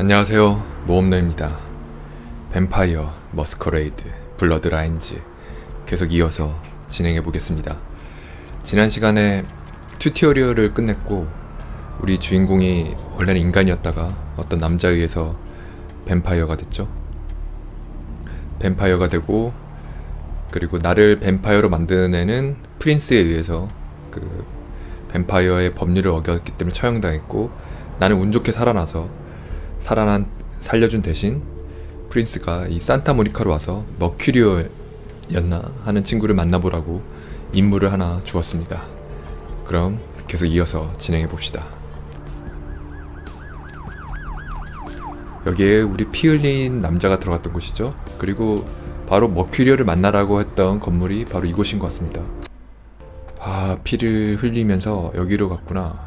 안녕하세요. 모험너입니다. 뱀파이어 머스커레이드 블러드 라인즈 계속 이어서 진행해 보겠습니다. 지난 시간에 튜토리얼을 끝냈고 우리 주인공이 원래는 인간이었다가 어떤 남자에 의해서 뱀파이어가 됐죠. 뱀파이어가 되고 그리고 나를 뱀파이어로 만드는 프린스에 의해서 그 뱀파이어의 법률을 어겼기 때문에 처형당했고 나는 운 좋게 살아나서 살아난 살려준 대신 프린스가 이 산타 모니카로 와서 머큐리오였나 하는 친구를 만나보라고 임무를 하나 주었습니다. 그럼 계속 이어서 진행해 봅시다. 여기에 우리 피 흘린 남자가 들어갔던 곳이죠. 그리고 바로 머큐리오를 만나라고 했던 건물이 바로 이곳인 것 같습니다. 아 피를 흘리면서 여기로 갔구나.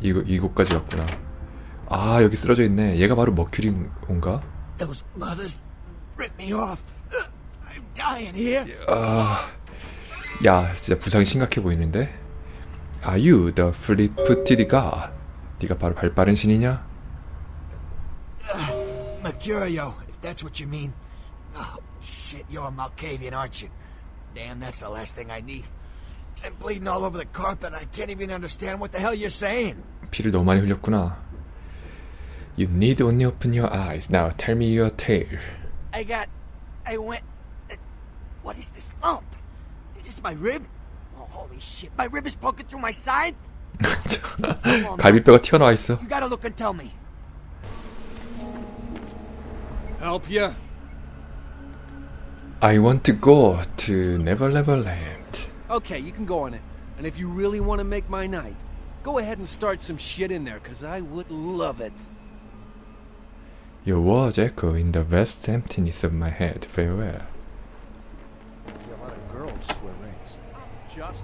이곳 이곳까지 갔구나. 아 여기 쓰러져 있네. 얘가 바로 머큐리온가? 아, 야 진짜 부상이 심각해 보이는데. Are you the fleet-footed god? 네가 바로 발빠른 신이냐? Mercurio, if that's what you mean. Oh, shit, you're a Malkavian, aren't you? Damn, that's the last thing I need. I'm bleeding all over the carpet. I can't even understand what the hell you're saying. 피를 너무 많이 흘렸구나. You need only open your eyes. Now tell me your tale. I got. I went. uh, What is this lump? Is this my rib? Oh, holy shit. My rib is poking through my side? 갈비뼈가 튀어나와 있어. You gotta look and tell me. Help ya? I want to go to Never Never Land. Okay, you can go on it. And if you really want to make my night, go ahead and start some shit in there, cause I would love it. Your words echo in the vast emptiness of my head. Farewell. A lot of girls swear rings. Just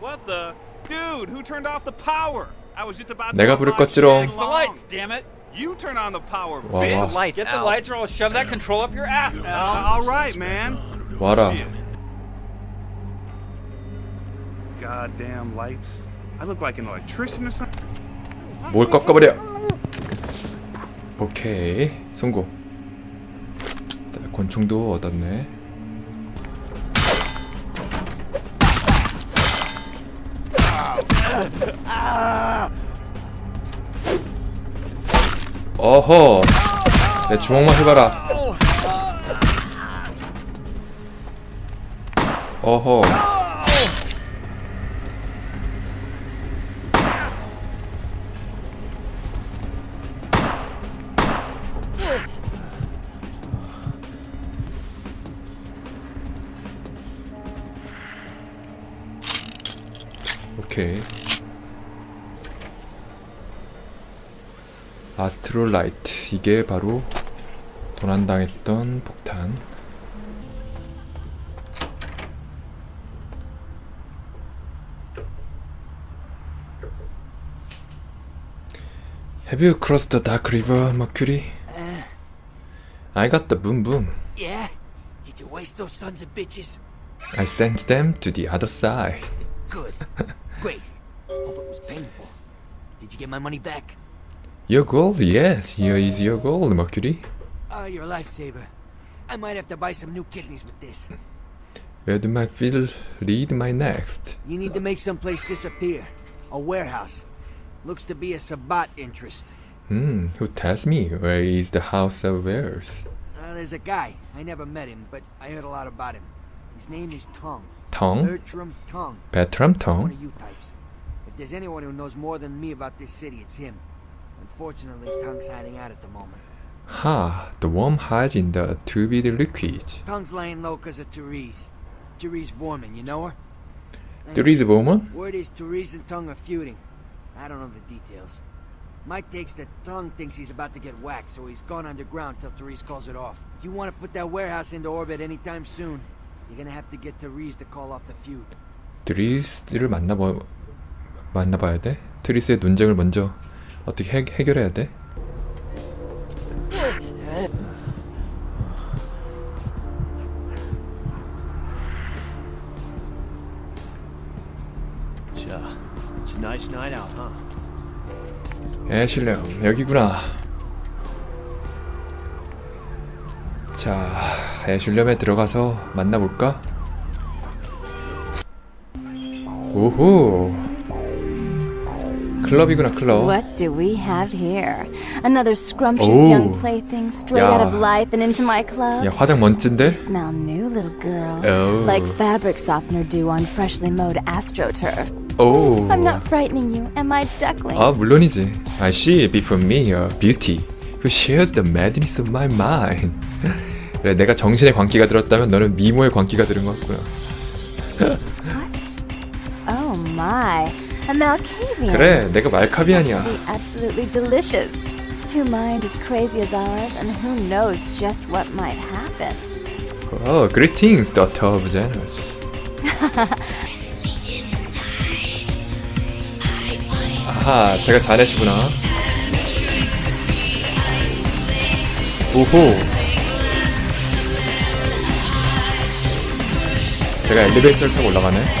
What the? Dude, who turned off the power? I was just about to 내가 unlock 부를 것지롱. Shang the Long. lights, damn it! You turn on the power, 와, bitch. 와. lights Get the out. lights or I'll shove that control up your ass Uh, now. all right, man. 와라. Shit. Goddamn lights. I look like an electrician or something. 뭘 꺾어버려. 오케이 성공. 자, 권총도 얻었네. 어허, 내 주먹만 해봐라. 어허. 트롤라이트 이게 바로 도난당했던 폭탄. Have you crossed the Dark River, Mercury? I got the boom boom. Yeah? Did you waste those sons of bitches? I sent them to the other side. Good. Great. Hope it was painful. Did you get my money back? Your gold? Yes, here is your gold, Mercury. Oh, you're a lifesaver. I might have to buy some new kidneys with this. Where do my feet lead my next? You need to make someplace disappear. A warehouse. Looks to be a Sabat interest. Hmm, who tells me where is the house of wares? Uh, there's a guy. I never met him, but I heard a lot about him. His name is Tong. Tong? Bertram Tong. Bertram One Tong? of you types. If there's anyone who knows more than me about this city, it's him. Unfortunately, Tong's hiding out at the moment. Ha, the worm hides in the turbid liquid. Tong's laying low because of Therese. Therese Vorman, you know her? There is a woman? Word is Therese and Tong are feuding. I don't know the details. Mike takes that Tong thinks he's about to get whacked, so he's gone underground till Therese calls it off. If you want to put that warehouse into orbit anytime soon, you're gonna have to get Therese to call off the feud. 트리스를 만나봐 만나봐야 돼? 트리스의 논쟁을 먼저 어떻게 해, 해결해야 돼? 애실레요 예, 여기구나 자 예, 애슐렴에 들어가서 만나볼까? 오호 클럽이구나, 클럽. What do we have here? Another scrumptious Oh. young plaything straight out of Yeah. life and into my club? 야, 화장 멋진데? You smell new, little girl. Oh. Like fabric softener do on freshly mowed astroturf. 오. I'm not frightening you, am I, duckling? 아, 물론이지. I see before me a beauty who shares the madness of my mind. 그래, 내가 정신의 광기가 들었다면 너는 미모의 광기가 들은 것 같구나. What? Oh my. A Malkavian. 그래, 내가 말카비안이야. absolutely delicious. Two minds as crazy as ours, and who knows just what might happen. Oh, greetings, daughter of Janus. 아하, 제가 자네시구나. 오호. 제가 엘리베이터를 타고 올라가네.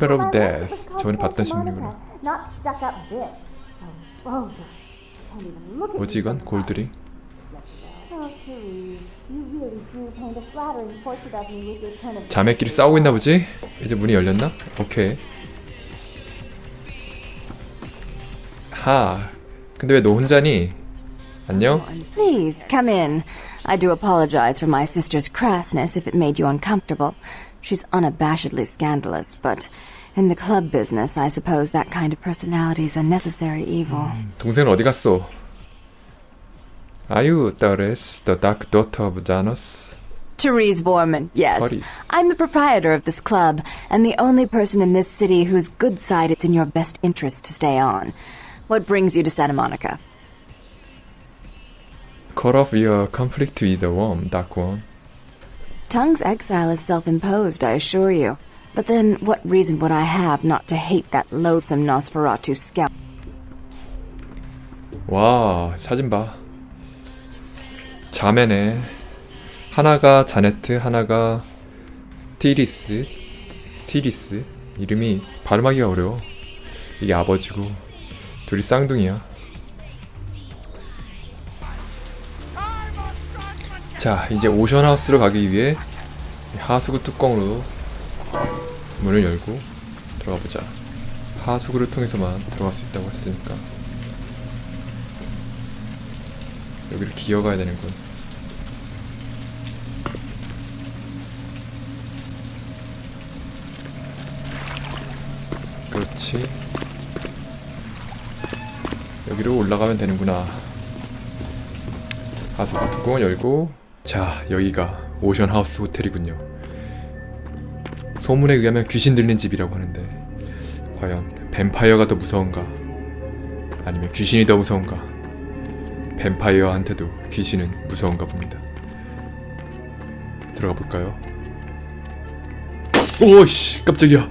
Carnival of Death. 저번에 봤던 신문이구나. Oh, 뭐지 이건? Oh, of 자매끼리 싸우고 있나 보지? 이제 문이 열렸나? 오케이. 하. 근데 왜 너 혼자니? 안녕? Please, come in. I do apologize for my sister's crassness if it made you uncomfortable. She's unabashedly scandalous, but in the club business, I suppose that kind of personality is a necessary evil. 동생은 어디 갔어? Are you Doris, the dark daughter of Janus? Therese Borman, yes. Therese. I'm the proprietor of this club, and the only person in this city whose good side it's in your best interest to stay on. What brings you to Santa Monica? Cut off your conflict with the worm, Dark One. Tongue's exile is self imposed, I assure you. But then, what reason would I have not to hate that loathsome Nosferatu scout? 와, 사진 봐. 자매네. 하나가 자네트, 하나가 티리스. 티리스. 이름이 발음하기가 어려워. 이게 아버지고 둘이 쌍둥이야. 자, 이제 오션 하우스로 가기 위해 이 하수구 뚜껑으로 문을 열고 들어가 보자. 하수구를 통해서만 들어갈 수 있다고 했으니까. 여기를 기어가야 되는군. 그렇지. 여기로 올라가면 되는구나. 하수구 뚜껑을 열고 자 여기가 오션 하우스 호텔이군요. 소문에 의하면 귀신 들린 집이라고 하는데 과연 뱀파이어가 더 무서운가? 아니면 귀신이 더 무서운가? 뱀파이어한테도 귀신은 무서운가 봅니다. 들어가 볼까요? 오씨 깜짝이야.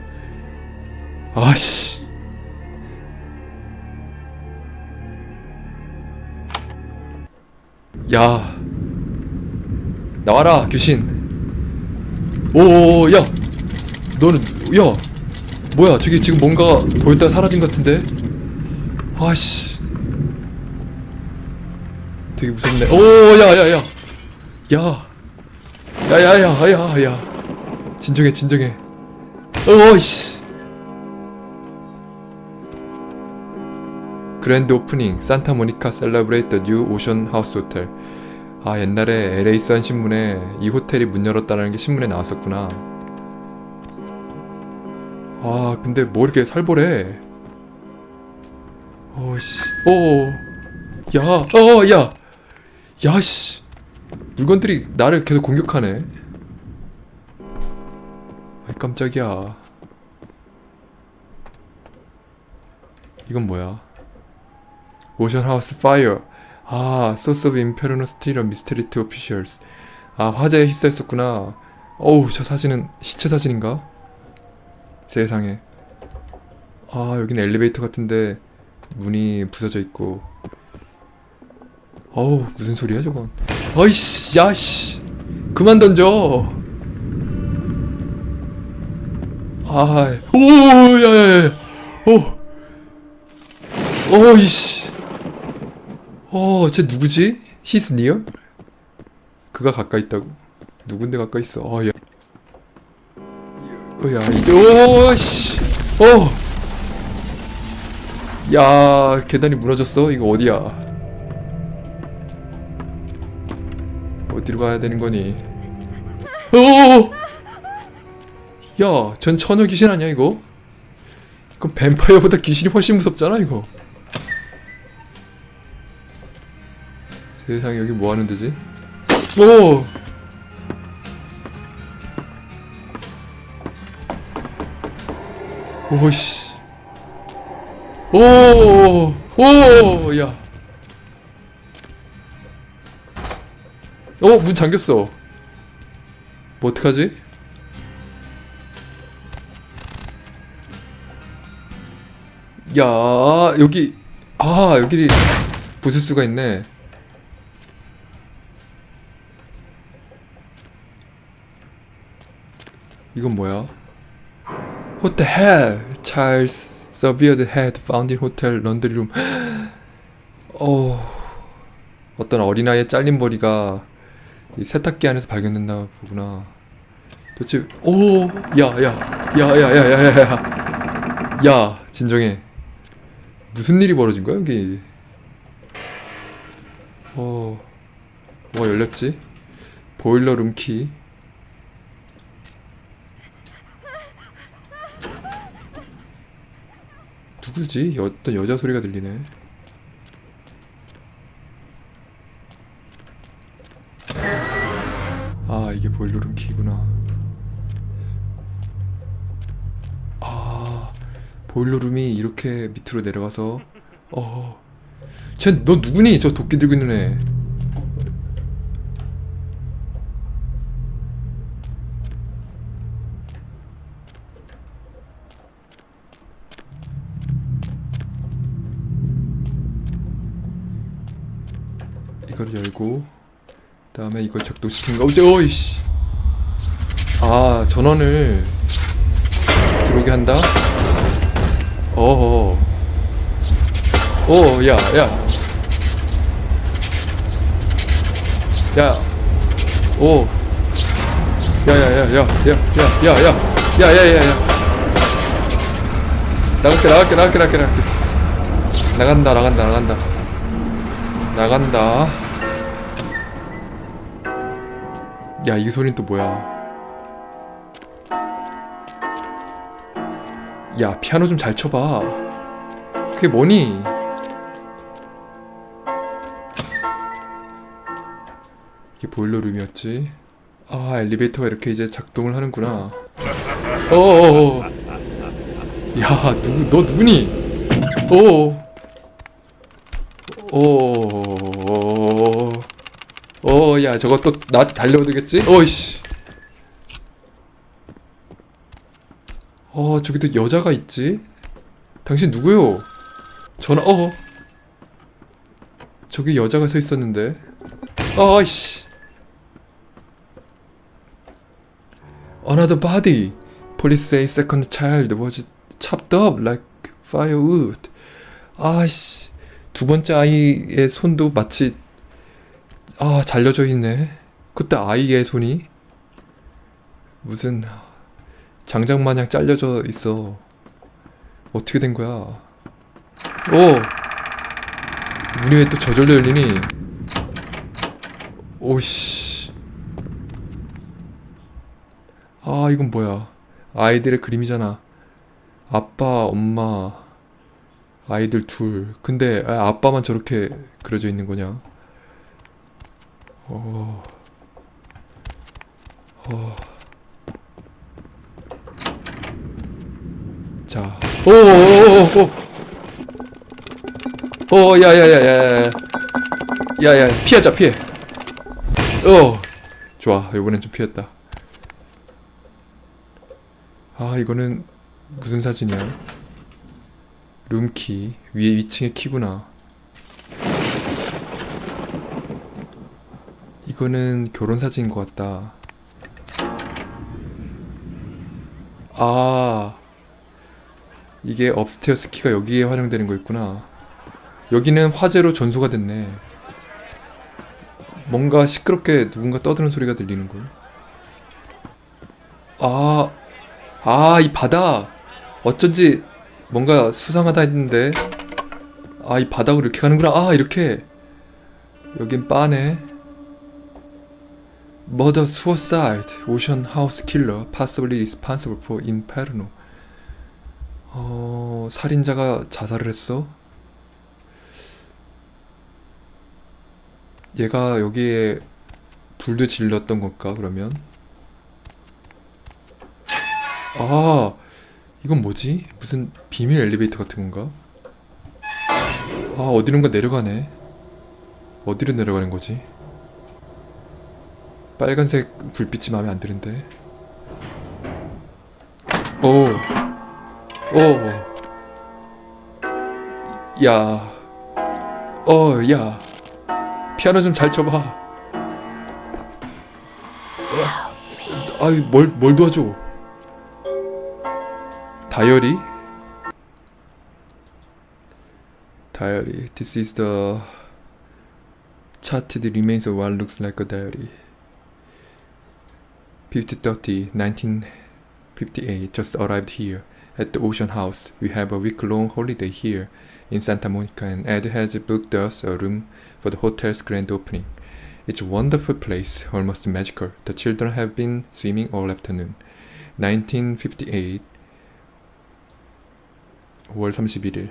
아씨. 야 나와라 귀신. 오야 너는 야 뭐야 저기 지금 뭔가 보였다가 사라진 것 같은데. 아씨. 되게 무섭네. 오, 야, 야, 야. 야. 야, 야, 야, 야, 야. 진정해, 진정해. 어이씨. 그랜드 오프닝 산타 모니카 셀러브레이트 뉴 오션 하우스 호텔. 아, 옛날에 LA 선 신문에 이 호텔이 문 열었다는 게 신문에 나왔었구나. 아, 근데 뭐 이렇게 살벌해. 어이씨. 오. 야, 어, 야. 야씨 물건들이 나를 계속 공격하네 아이 깜짝이야 이건 뭐야 오션 하우스 파이어 아 소스 오브 인페르노 스티러 미스테리 투 오피셜스 아 화재에 휩싸였었구나. 어우 저 사진은 시체 사진인가? 세상에. 아 여기는 엘리베이터 같은데 문이 부서져 있고. 어우 무슨 소리야 저건? 어이씨, 야씨, 그만 던져. 아, 오, 야 야 야, 오, 어이씨, 어, 쟤 누구지? He's near? 그가 가까이 있다고? 누군데 가까이 있어? 어, 야, 어, 야, 이제, 오, 씨, 어, 야, 계단이 무너졌어. 이거 어디야? 어디로 가야 되는 거니? 오! 야, 전 처녀 귀신 아니야 이거? 그럼 뱀파이어보다 귀신이 훨씬 무섭잖아 이거. 세상에 여기 뭐 하는 데지? 오! 오씨. 오! 오! 야. 어, 문 잠겼어. 뭐 어떡하지? 야, 여기 아, 여기 부술 수가 있네. 이건 뭐야? What the hell? Charles severed head found in hotel laundry room. 어, 어떤 어린아이의 잘린 머리가 이 세탁기 안에서 발견됐나 보구나. 도대체 오, 야, 야, 야, 야, 야, 야, 야, 야, 야, 진정해. 무슨 일이 벌어진 거야 여기? 어, 뭐가 열렸지? 보일러 룸 키. 누구지? 여, 어떤 여자 소리가 들리네. 아 이게 보일러룸 키구나 아 보일러룸이 이렇게 밑으로 내려가서 어 쟤너 누구니 저 도끼 들고 있는 애 이걸 열고 그다음에 이걸 작동시킨 거. 어제 어이씨. 아 전원을 들어오게 한다. 어어. 오, 야, 야. 야. 오. 야, 야, 야, 야, 야, 야, 야, 야, 야, 야, 야, 야. 나갈게, 나갈게, 나갈게, 나갈게, 나갈게. 나간다, 나간다, 나간다. 나간다. 야, 이 소린 또 뭐야? 야, 피아노 좀 잘 쳐봐. 그게 뭐니? 이게 보일러 룸이었지. 아, 엘리베이터가 이렇게 이제 작동을 하는구나. 어어어. 야, 누구, 너 누구니? 어어. 어, 어, 야, 저거 또 나한테 달려오겠지? 어이씨. 어, 저기 또 여자가 있지? 당신 누구요? 전화, 어. 저기 여자가 서 있었는데. 어이씨. Another body. Police say second child was chopped up like firewood. 아씨. 두 번째 아이의 손도 마치 아 잘려져 있네. 그때 아이의 손이 무슨 장작 마냥 잘려져 있어. 어떻게 된 거야? 오 문이 왜 또 저절로 열리니? 오씨. 아 이건 뭐야? 아이들의 그림이잖아. 아빠, 엄마, 아이들 둘. 근데 아, 아빠만 저렇게 그려져 있는 거냐? 어. 어. 자. 오, 오, 오, 오. 오, 야, 야, 야, 야, 야. 야, 야, 피하자, 피해. 어. 좋아. 이번엔 좀 피했다. 아, 이거는 무슨 사진이야? 룸키 위에 위층의 키구나 이거는 결혼 사진인 것 같다. 아, 이게 업스테어스 키가 여기에 활용되는 거였구나. 여기는 화재로 전소가 됐네. 뭔가 시끄럽게 누군가 떠드는 소리가 들리는걸. 아, 아, 이 바다. 어쩐지 뭔가 수상하다 했는데. 아, 이 바닥으로 이렇게 가는구나. 아, 이렇게. 여긴 바네. Murder Suicide Ocean House Killer Possibly Responsible for Inferno 어... 살인자가 자살을 했어? 얘가 여기에 불도 질렀던 걸까 그러면? 아 이건 뭐지? 무슨 비밀 엘리베이터 같은 건가? 아 어디론가 내려가네 어디로 내려가는 거지? 빨간색 불빛이 마음에 안 드는데. 오, 오, 야, 어, 야, 피아노 좀 잘 쳐봐. 어, 아유, 뭘, 뭘 도와줘? 다이어리? 다이어리. This is the charted remains of what looks like a diary. 5030, 1958, just arrived here at the Ocean House. We have a week long holiday here in Santa Monica, and Ed has booked us a room for the hotel's grand opening. It's a wonderful place, almost magical. The children have been swimming all afternoon. 1958, 5월 31일.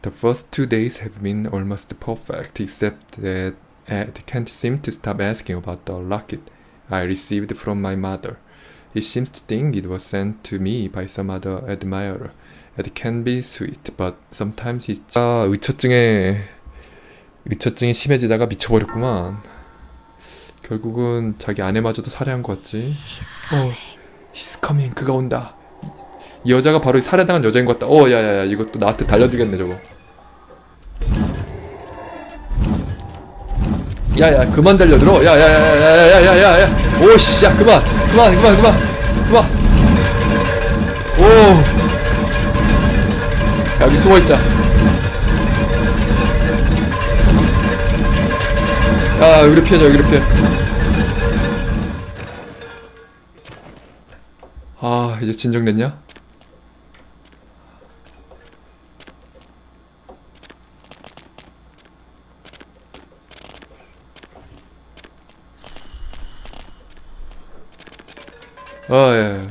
The first two days have been almost perfect, except that Ed can't seem to stop asking about the locket I received from my mother. He seems to think it was sent to me by some other admirer. Ed can be sweet, but sometimes he's... 아, 의처증에... 의처증이 심해지다가 미쳐버렸구만. 결국은 자기 아내마저도 살해한 것 같지. 어, he's coming. 그가 온다. 이 여자가 바로 이 살해당한 여자인 것 같다. 어, 야야야, 이것도 나한테 달려들겠네, 저거. 야야 그만 달려들어. 야야야야야야야야 오씨 야 그만. 그만 그만 그만. 그만. 오. 여기 숨어있자. 야 여기로 피하자 여기로 피해. 아 이제 진정됐냐? 아, 예.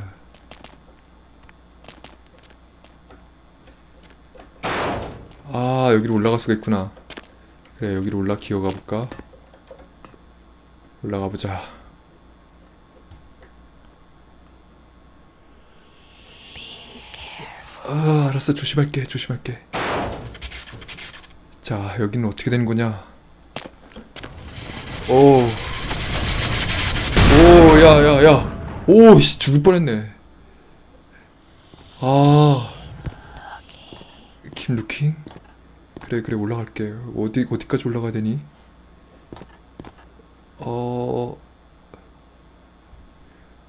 아, 여기로 올라갈 수가 있구나. 그래, 여기로 올라 기어가 볼까? 올라가 보자. 아, 알았어. 조심할게. 조심할게. 자, 여기는 어떻게 되는 거냐? 오. 오, 야, 야, 야. 오, 씨, 죽을 뻔했네. 아. 킴 루킹? 그래, 그래, 올라갈게. 어디, 어디까지 올라가야 되니? 어.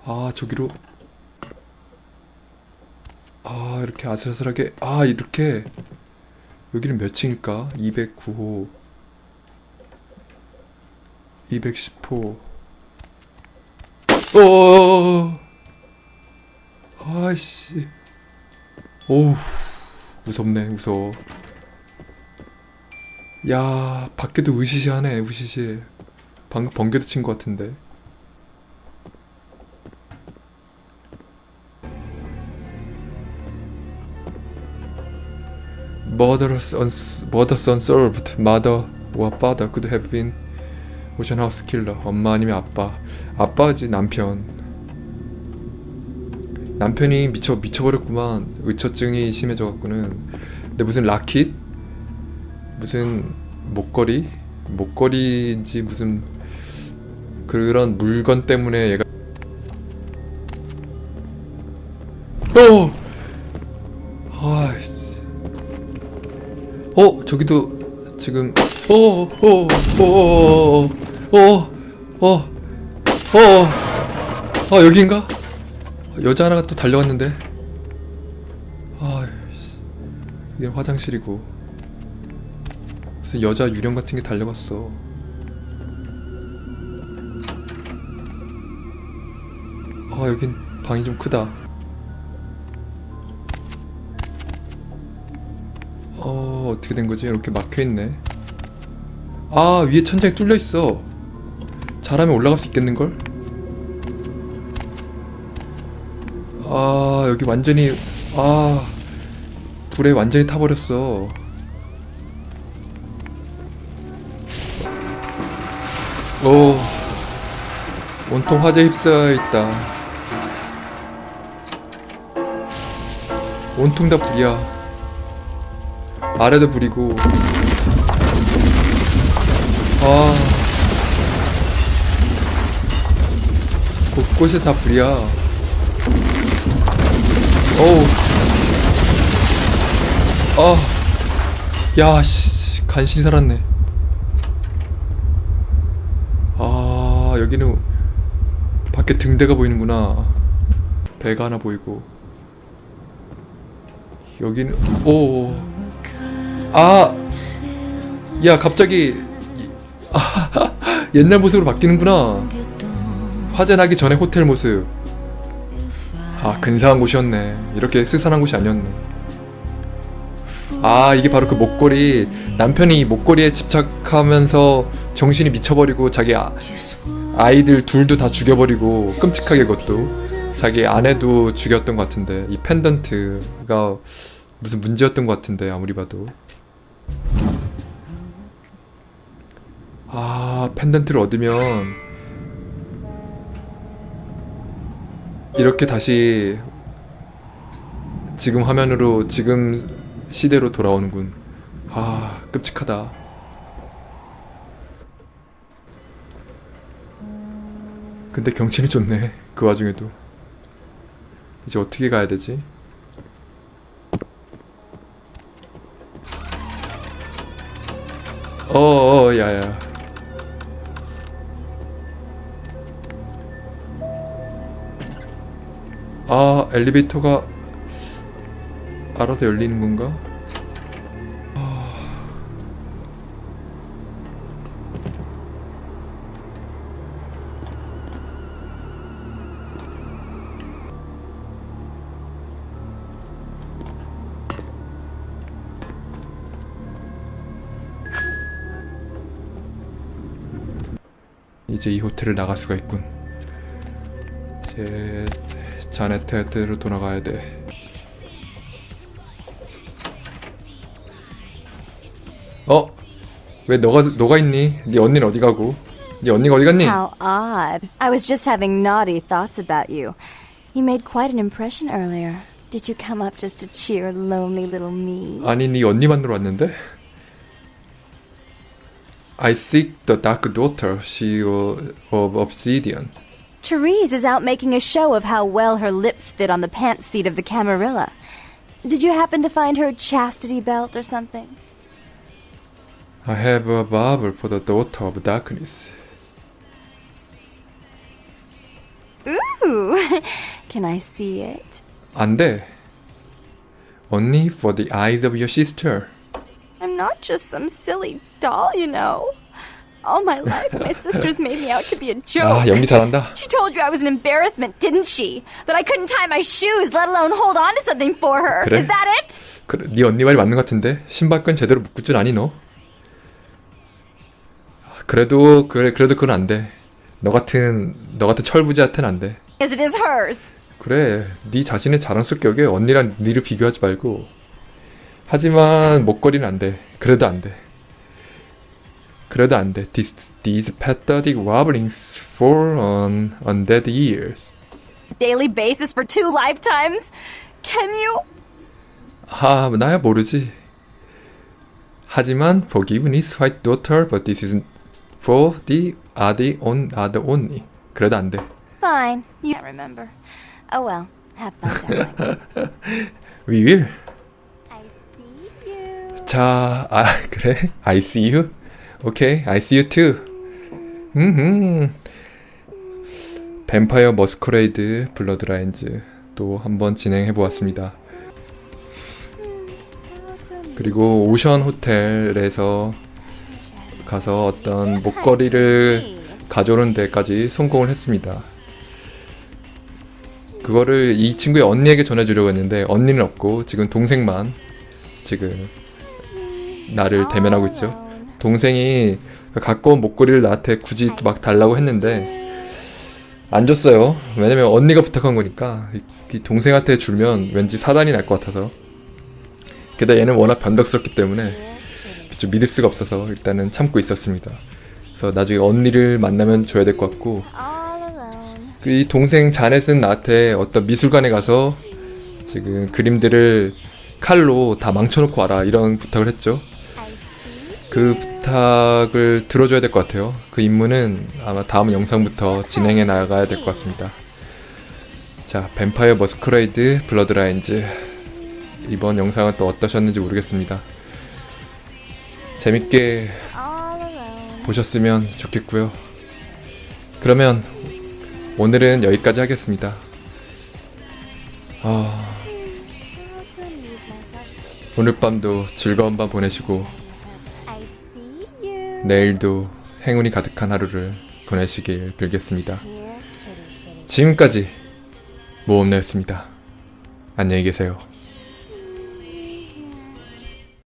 아, 저기로. 아, 이렇게 아슬아슬하게. 아, 이렇게. 여기는 몇 층일까? 209호. 210호. 어. 아이씨. 오우. 무섭네, 무서워. 야, 밖에도 으시시하네, 으시시. 방금 번개도 친 것 같은데. Murders, uns murders unsolved. Mother or father could have been 오션 하우스 킬러 엄마 아니면 아빠. 아빠지 남편. 남편이 미쳐 미쳐버렸구만. 의처증이 심해져갖고는. 근데 무슨 라킷? 무슨 목걸이? 목걸이인지 무슨 그런 물건 때문에 얘가 어! 아이씨. 어 저기도 지금 어어어어어어어어 여기인가? 여자 하나가 또 달려왔는데. 아 이게 화장실이고. 무슨 여자 유령 같은 게 달려갔어. 아 여긴 방이 좀 크다. 어 어떻게 된 거지? 이렇게 막혀 있네. 아 위에 천장이 뚫려 있어 잘하면 올라갈 수 있겠는 걸? 아 여기 완전히 아 불에 완전히 타버렸어. 오 온통 화재 휩싸여 있다. 온통 다 불이야. 아래도 불이고. 아 곳곳에 다 불이야. 어우. 아. 야 씨. 간신히 살았네. 아 여기는 밖에 등대가 보이는구나. 배가 하나 보이고. 여기는 오. 아! 야, 갑자기. 이- 아, 옛날 모습으로 바뀌는구나. 화재 나기 전에 호텔 모습. 아, 근사한 곳이었네. 이렇게 스산한 곳이 아니었네. 아, 이게 바로 그 목걸이. 남편이 목걸이에 집착하면서 정신이 미쳐버리고 자기 아, 아이들 둘도 다 죽여버리고 끔찍하게 그것도 자기 아내도 죽였던 것 같은데 이 펜던트가 무슨 문제였던 것 같은데 아무리 봐도 아 펜던트를 얻으면 이렇게 다시 지금 화면으로 지금 시대로 돌아오는군. 아 끔찍하다. 근데 경치는 좋네 그 와중에도. 이제 어떻게 가야 되지? 어어 야야 아 엘리베이터가 알아서 열리는 건가? 이제 이 호텔을 나갈 수가 있군. 제 자네트한테로 돌아가야 돼. 어? 왜 너가 너가 있니? 네 언니는 어디 가고? 네 언니가 어디 갔니? How odd. I was just having naughty thoughts about you. You made quite an impression earlier. Did you come up just to cheer lonely little me? 아니 네 언니 만나러 왔는데? I seek the dark daughter, she of obsidian. Therese is out making a show of how well her lips fit on the pants seat of the Camarilla. Did you happen to find her chastity belt or something? I have a marble for the daughter of darkness. Ooh, can I see it? 안 돼. Only for the eyes of your sister. I'm not just some silly doll, you know. All my life, my sisters made me out to be a joke. 아 연기 잘한다. She told you I was an embarrassment, didn't she? That I couldn't tie my shoes, let alone hold on to something for her. 그래? Is that it? 그래, 네 언니 말이 맞는 것 같은데 신발끈 제대로 묶을 줄 아니 너? 그래도 그래 그래도 그건 안 돼. 너 같은 너 같은 철부지한테는 안 돼. As it is hers. 그래, 네 자신의 자랑스럽게 여겨 언니랑 니를 비교하지 말고. 하지만 목걸이는 안 돼. 그래도 안 돼. 그래도 안 돼. These, these pathetic wobblings fall on undead ears. Daily basis for two lifetimes? Can you? 아, 나야 모르지. 하지만 forgiveness, white daughter, but this isn't for the other on other only. 그래도 안 돼. Fine. You can't remember. Oh well. Have fun telling. We will. I see you. 자, 아 그래? I see you. 오케이, I see you too. 음, 뱀파이어 머스커레이드 블러드 라인즈 또 한번 진행해 보았습니다. 그리고 오션 호텔에서 가서 어떤 목걸이를 가져오는 데까지 성공을 했습니다. 그거를 이 친구의 언니에게 전해주려고 했는데 언니는 없고 지금 동생만 지금 나를 대면하고 있죠. 동생이 온 목걸이를 나한테 굳이 막 달라고 했는데 안 줬어요. 왜냐면 언니가 부탁한 거니까 이, 이 동생한테 주면 왠지 사단이 날 것 같아서. 게다가 얘는 워낙 변덕스럽기 때문에 좀 믿을 수가 없어서 일단은 참고 있었습니다. 그래서 나중에 언니를 만나면 줘야 될 것 같고 그이 동생 자넷은 나한테 어떤 미술관에 가서 지금 그림들을 칼로 다 망쳐놓고 와라 이런 부탁을 했죠. 그 부탁을 들어줘야 될 것 같아요. 그 임무는 아마 다음 영상부터 진행해 나가야 될 것 같습니다. 자, 뱀파이어 머스크레이드 블러드라인즈 이번 영상은 또 어떠셨는지 모르겠습니다. 재밌게 보셨으면 좋겠고요. 그러면 오늘은 여기까지 하겠습니다. 아, 오늘 밤도 즐거운 밤 보내시고 내일도 행운이 가득한 하루를 보내시길 빌겠습니다. 지금까지 모험내였습니다. 안녕히 계세요.